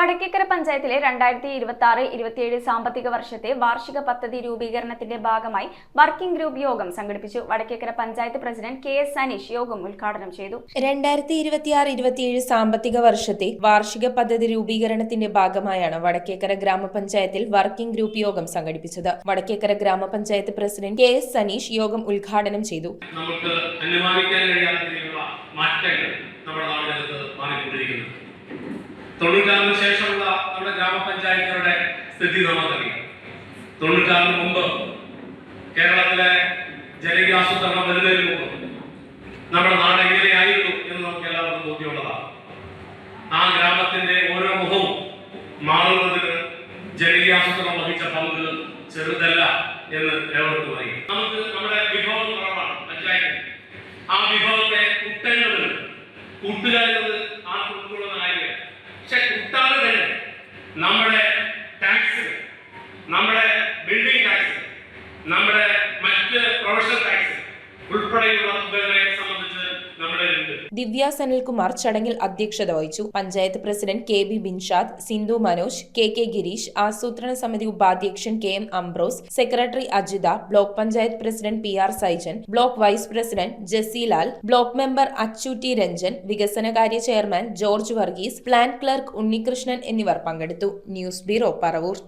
വടക്കേക്കര പഞ്ചായത്തിലെ രണ്ടായിരത്തി ഇരുപത്തി ആറ് ഇരുപത്തിയേഴ് സാമ്പത്തിക വർഷത്തെ വാർഷിക പദ്ധതി രൂപീകരണത്തിന്റെ ഭാഗമായി വർക്കിംഗ് ഗ്രൂപ്പ് യോഗം സംഘടിപ്പിച്ചു. Vadakkekara panchayat president K S Saneesh യോഗം ഉദ്ഘാടനം ചെയ്തു. രണ്ടായിരത്തി ഇരുപത്തിയാറ് ഇരുപത്തിയേഴ് സാമ്പത്തിക വർഷത്തെ വാർഷിക പദ്ധതി രൂപീകരണത്തിന്റെ ഭാഗമായാണ് വടക്കേക്കര ഗ്രാമപഞ്ചായത്തിൽ വർക്കിംഗ് ഗ്രൂപ്പ് യോഗം സംഘടിപ്പിച്ചത്. വടക്കേക്കര ഗ്രാമപഞ്ചായത്ത് പ്രസിഡന്റ് കെ എസ് സനീഷ് യോഗം ഉദ്ഘാടനം ചെയ്തു. നമുക്ക് അനുമാനിക്കാൻ കഴിയാത്ത മാറ്റങ്ങൾ നമ്മുടെ നാടിനകത്ത് മാറിക്കൊണ്ടിരിക്കുന്നു. തൊണ്ണൂറ്റാറിന് ശേഷമുള്ള നമ്മുടെ ഗ്രാമപഞ്ചായത്തുകളുടെ സ്ഥിതി നമുക്കറിയാം തൊണ്ണൂറ്റാറിന് മുമ്പ് കേരളത്തിലെ ജനകീയ ആസൂത്രണം വരുന്നതിന് മുമ്പ് നമ്മുടെ നാട് എങ്ങനെയായിരുന്നു എന്ന് നമുക്ക് എല്ലാവർക്കും ബോധ്യമുള്ളതാണ്. ആ ഗ്രാമത്തിന്റെ ഓരോ മുഖവും മാറുന്നതിന് ജനകീയ ആസൂത്രണം വഹിച്ച പങ്ക് ചെറുതല്ല എന്ന് ഏവർക്കും അറിയാം. നമുക്ക് നമ്മുടെ വിഭവം കുറവാണ് പഞ്ചായത്ത്. ആ വിഭവത്തെ കുട്ടേണ്ടതുണ്ട് കൂട്ടുക നമ്മുടെ ടാക്സ് നമ്മുടെ ബിൽഡിംഗ് ടാക്സ് നമ്മുടെ മറ്റ് പ്രൊഫഷണൽ ടാക്സ് ഉൾപ്പെടെയുള്ള തുകകളെ ദിവ്യ സനിൽകുമാർ ചടങ്ങിൽ അധ്യക്ഷത വഹിച്ചു. Panchayat president K B Binshad Sindhu Manoj K K Gireesh ആസൂത്രണ സമിതി ഉപാധ്യക്ഷൻ K M Ambrose secretary Ajitha block panchayat president P R Saijan block vice president Jasilal block member Achu T Ranjan വികസനകാര്യ chairman George Varghese plan clerk Unnikrishnan എന്നിവർ പങ്കെടുത്തു. News bureau Paravur.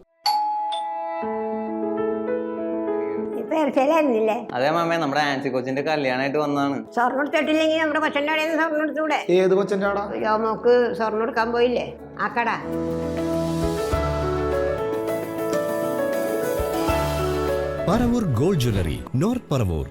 ഇപ്പൊ ഇറച്ചിയിലായിരുന്നില്ലേ അതെ മാമേ നമ്മുടെ ആൻസി കൊച്ചിന്റെ കല്യാണമായിട്ട് വന്നാണ് സ്വർണം എടുത്തിട്ടില്ലെങ്കിൽ നമ്മുടെ കൊച്ചന്റെ കടയിൽ സ്വർണം എടുത്തൂടെ? ഏത് കൊച്ചന്റെ ആടാ യോമോക്ക് സ്വർണം എടുക്കാൻ പോയില്ലേ? ആ കട. Paravur gold jewellery north Paravur